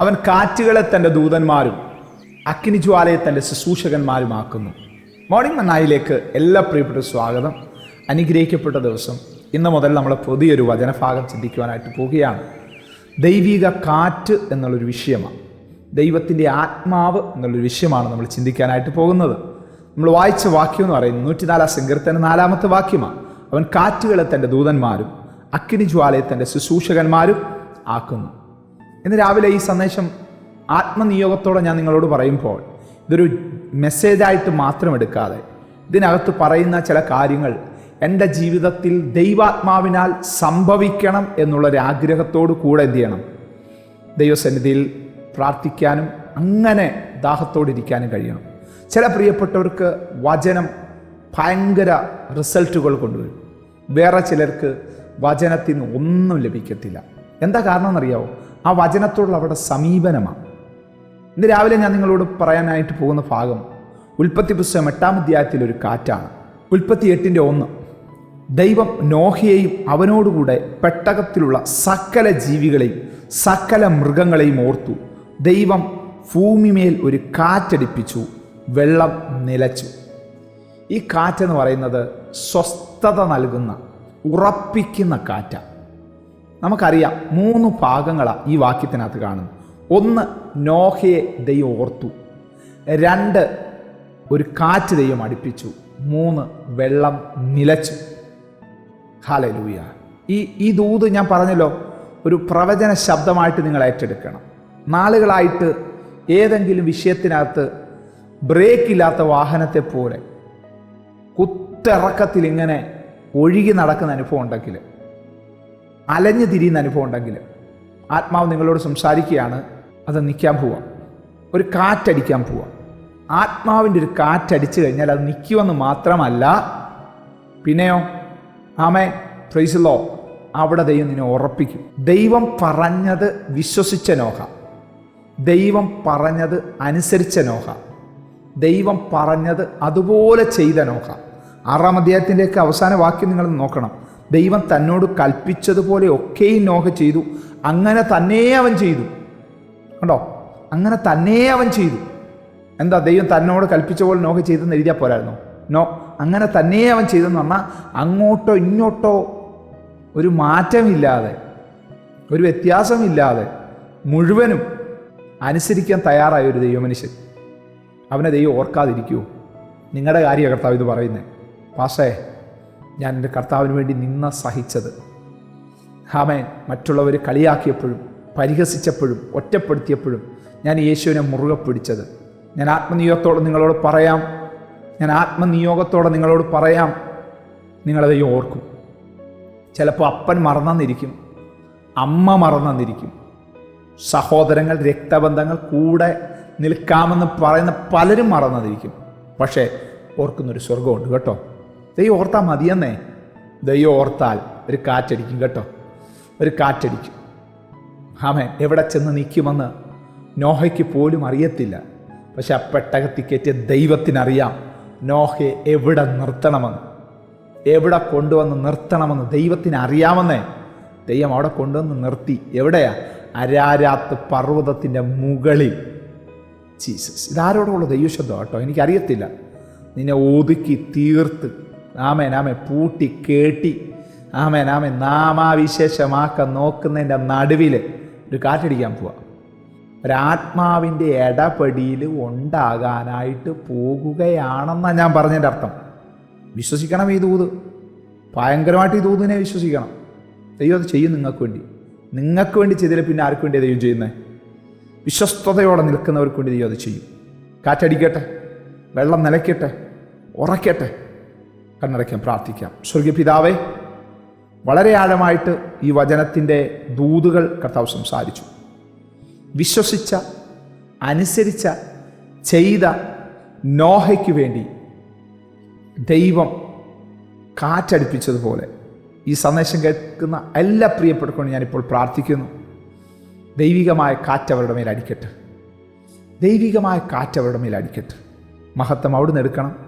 അവൻ കാറ്റുകളെ തന്റെ ദൂതന്മാരും അഗ്നിജ്വാലയെ തന്റെ ശുശ്രൂഷകന്മാരുമാക്കുന്നു. മോർണിംഗ് മന്നായിലേക്ക് എല്ലാ പ്രിയപ്പെട്ട സ്വാഗതം. അനുഗ്രഹിക്കപ്പെട്ട ദിവസം. ഇന്ന് മുതൽ നമ്മൾ പുതിയൊരു വചനഭാഗം ചിന്തിക്കുവാനായിട്ട് പോവുകയാണ്. ദൈവിക കാറ്റ് എന്നുള്ളൊരു വിഷയമാണ്. ദൈവത്തിന്റെ ആത്മാവ് എന്നുള്ളൊരു വിഷയമാണ് നമ്മൾ ചിന്തിക്കാനായിട്ട് പോകുന്നത്. നമ്മൾ വായിച്ച വാക്യം എന്ന് പറയുന്നത് നൂറ്റിനാലാം സങ്കീർത്തന നാലാമത്തെ വാക്യമാണ്. അവൻ കാറ്റുകളെ തന്റെ ദൂതന്മാരും അഗ്നിജ്വാലയെ തന്റെ ശുശ്രൂഷകന്മാരും ആക്കുന്നു. ഇന്ന് രാവിലെ ഈ സന്ദേശം ആത്മനിയോഗത്തോടെ ഞാൻ നിങ്ങളോട് പറയുമ്പോൾ ഇതൊരു മെസ്സേജായിട്ട് മാത്രം എടുക്കാതെ ഇതിനകത്ത് പറയുന്ന ചില കാര്യങ്ങൾ എന്റെ ജീവിതത്തിൽ ദൈവാത്മാവിനാൽ സംഭവിക്കണം എന്നുള്ളൊരാഗ്രഹത്തോടു കൂടെ എന്ത് ചെയ്യണം? ദൈവസന്നിധിയിൽ പ്രാർത്ഥിക്കാനും അങ്ങനെ ദാഹത്തോടിരിക്കാനും കഴിയണം. ചില പ്രിയപ്പെട്ടവർക്ക് വചനം ഭയങ്കര റിസൾട്ടുകൾ കൊണ്ടുവരും. വേറെ ചിലർക്ക് വചനത്തിൽ നിന്ന് ഒന്നും ലഭിക്കത്തില്ല. എന്താ കാരണം എന്നറിയാവോ ആ വചനത്തോടുള്ള അവരുടെ സമീപനമാണ്. ഇന്ന് രാവിലെ ഞാൻ നിങ്ങളോട് പറയാനായിട്ട് പോകുന്ന ഭാഗം ഉൽപ്പത്തി പുസ്തകം എട്ടാം അധ്യായത്തിൽ ഒരു കാറ്റാണ്. ഉൽപ്പത്തി എട്ടിന്റെ ഒന്ന്. ദൈവം നോഹയെയും അവനോടുകൂടെ പെട്ടകത്തിലുള്ള സകല ജീവികളെയും സകല മൃഗങ്ങളെയും ഓർത്തു. ദൈവം ഭൂമിമേൽ ഒരു കാറ്റടിപ്പിച്ചു വെള്ളം നിലച്ചു. ഈ കാറ്റെന്ന് പറയുന്നത് സ്വസ്ഥത നൽകുന്ന ഉറപ്പിക്കുന്ന കാറ്റാണ്. നമുക്കറിയാം മൂന്ന് ഭാഗങ്ങളാണ് ഈ വാക്യത്തിനകത്ത് കാണുന്നത്. ഒന്ന് നോഹയെ ദൈവം ഓർത്തു. രണ്ട് ഒരു കാറ്റ് ദൈവം അടുപ്പിച്ചു. മൂന്ന് വെള്ളം നിലച്ചു. ഹാലലൂയ ഈ ഈ ദൂത് ഞാൻ പറഞ്ഞല്ലോ ഒരു പ്രവചന ശബ്ദമായിട്ട് നിങ്ങൾ ഏറ്റെടുക്കണം. നാളുകളായിട്ട് ഏതെങ്കിലും വിഷയത്തിനകത്ത് ബ്രേക്ക് ഇല്ലാത്ത വാഹനത്തെ പോലെ കുത്തിറക്കത്തിൽ ഇങ്ങനെ ഒഴുകി നടക്കുന്ന അനുഭവം ഉണ്ടെങ്കിൽ അലഞ്ഞു തിരിയുന്ന അനുഭവം ഉണ്ടെങ്കിൽ ആത്മാവ് നിങ്ങളോട് സംസാരിക്കുകയാണ് അത് നിൽക്കാൻ പോവാം ഒരു കാറ്റടിക്കാൻ പോവാം ആത്മാവിന്റെ ഒരു കാറ്റടിച്ചു കഴിഞ്ഞാൽ അത് നിൽക്കുമെന്ന് മാത്രമല്ല പിന്നെയോ ആമേ ഫ്രൈസിലോ അവിടെ ദൈവം നിന്നെ ഉറപ്പിക്കും. ദൈവം പറഞ്ഞത് വിശ്വസിച്ച നോഹ. ദൈവം പറഞ്ഞത് അനുസരിച്ച നോഹ. ദൈവം പറഞ്ഞത് അതുപോലെ ചെയ്ത നോഹ. ആറാം അധ്യായത്തിന്റെയൊക്കെ അവസാന വാക്യം നിങ്ങൾ നോക്കണം. ദൈവം തന്നോട് കൽപ്പിച്ചതുപോലെ ഒക്കെയും നോഹ ചെയ്തു. അങ്ങനെ തന്നെ അവൻ ചെയ്തു. കണ്ടോ? അങ്ങനെ തന്നെ അവൻ ചെയ്തു. എന്താ ദൈവം തന്നോട് കൽപ്പിച്ച പോലെ നോഹ ചെയ്തെന്ന് എഴുതിയാൽ പോരായിരുന്നു? നോ അങ്ങനെ തന്നെ അവൻ ചെയ്തെന്ന് പറഞ്ഞാൽ അങ്ങോട്ടോ ഇങ്ങോട്ടോ ഒരു മാറ്റമില്ലാതെ ഒരു വ്യത്യാസമില്ലാതെ മുഴുവനും അനുസരിക്കാൻ തയ്യാറായ ഒരു ദൈവമനുഷ്യൻ. അവനെ ദൈവം ഓർക്കാതിരിക്കുമോ നിങ്ങളുടെ കാര്യ കർത്താവ് ഇത് പറയുന്നത് പാഷേ ഞാൻ എന്റെ കർത്താവിന് വേണ്ടി നിന്ന സഹിച്ചത്. ഹാമേൻ മറ്റുള്ളവർ കളിയാക്കിയപ്പോഴും പരിഹസിച്ചപ്പോഴും ഒറ്റപ്പെടുത്തിയപ്പോഴും ഞാൻ യേശുവിനെ മുറുകെ പിടിച്ചത്. ഞാൻ ആത്മനിയോഗത്തോടെ നിങ്ങളോട് പറയാം. ഞാൻ ആത്മനിയോഗത്തോടെ നിങ്ങളോട് പറയാം. നിങ്ങളത് ഓർക്കും. ചിലപ്പോൾ അപ്പൻ മറന്നെന്നിരിക്കും. അമ്മ മറന്നെന്നിരിക്കും. സഹോദരങ്ങൾ രക്തബന്ധങ്ങൾ കൂടെ നിൽക്കാമെന്ന് പറയുന്ന പലരും മറന്നതിരിക്കും. പക്ഷേ ഓർക്കുന്നൊരു സ്വർഗമുണ്ട് കേട്ടോ. ദൈവം ഓർത്താൽ മതിയെന്നേ. ദൈവം ഓർത്താൽ ഒരു കാറ്റടിക്കും കേട്ടോ. ഒരു കാറ്റടിക്കും. ആമേൻ. എവിടെ ചെന്ന് നിൽക്കുമെന്ന് നോഹയ്ക്ക് പോലും അറിയത്തില്ല. പക്ഷെ ആ പെട്ടകത്തിൽ കയറ്റിയ ദൈവത്തിനറിയാം നോഹയെ എവിടെ നിർത്തണമെന്ന്. എവിടെ കൊണ്ടുവന്ന് നിർത്തണമെന്ന് ദൈവത്തിന് അറിയാമെന്നേ ദൈവം അവിടെ കൊണ്ടുവന്ന് നിർത്തി. എവിടെയാ? അരാരാത്ത് പർവതത്തിന്റെ മുകളിൽ. ജീസസ്. ഇതാരോടുള്ള ദൈവശബ്ദം കേട്ടോ. എനിക്കറിയത്തില്ല. നിന്നെ ഒതുക്കി തീർത്ത്. ആമേ പൂട്ടി കേട്ടി. ആമേ ആമേ നാമാവിശേഷമാക്കാൻ നോക്കുന്നതിന്റെ നടുവിൽ ഒരു കാറ്റടിക്കാൻ പോവാ. ഒരാത്മാവിന്റെ ഇടപെടിയിൽ ഉണ്ടാകാനായിട്ട് പോകുകയാണെന്നാണ് ഞാൻ പറഞ്ഞതിന്റെ അർത്ഥം. വിശ്വസിക്കണം ഈ ദൂത്. ഭയങ്കരമായിട്ട് ഈ ദൂതിനെ വിശ്വസിക്കണം. ദൈവം അത് ചെയ്യും നിങ്ങൾക്ക് വേണ്ടി. നിങ്ങൾക്ക് വേണ്ടി ചെയ്തില്ല പിന്നെ ആർക്ക് വേണ്ടി ദൈവം ചെയ്യുന്നത് വിശ്വസ്തയോടെ നിൽക്കുന്നവർക്ക് വേണ്ടി ദൈവം അത് ചെയ്യും. കാറ്റടിക്കട്ടെ. വെള്ളം നിലയ്ക്കട്ടെ. ഉറക്കട്ടെ കണ്ണടയ്ക്കാം പ്രാർത്ഥിക്കാം. സ്വർഗീയ പിതാവേ വളരെ ആഴമായിട്ട് ഈ വചനത്തിന്റെ ദൂതുകൾ കർത്താവ് സംസാരിച്ചു. വിശ്വസിച്ച അനുസരിച്ച ചെയ്ത നോഹയ്ക്ക് വേണ്ടി ദൈവം കാറ്റടിപ്പിച്ചതുപോലെ ഈ സന്ദേശം കേൾക്കുന്ന എല്ലാ പ്രിയപ്പെട്ടുകൊണ്ട് ഞാനിപ്പോൾ പ്രാർത്ഥിക്കുന്നു. ദൈവികമായ കാറ്റ് അവരുടെ മേൽ അടിക്കട്ടെ ദൈവികമായ കാറ്റ് അവരുടെ മേൽ അടിക്കട്ടെ മഹത്വം അവിടുന്ന് എടുക്കണം.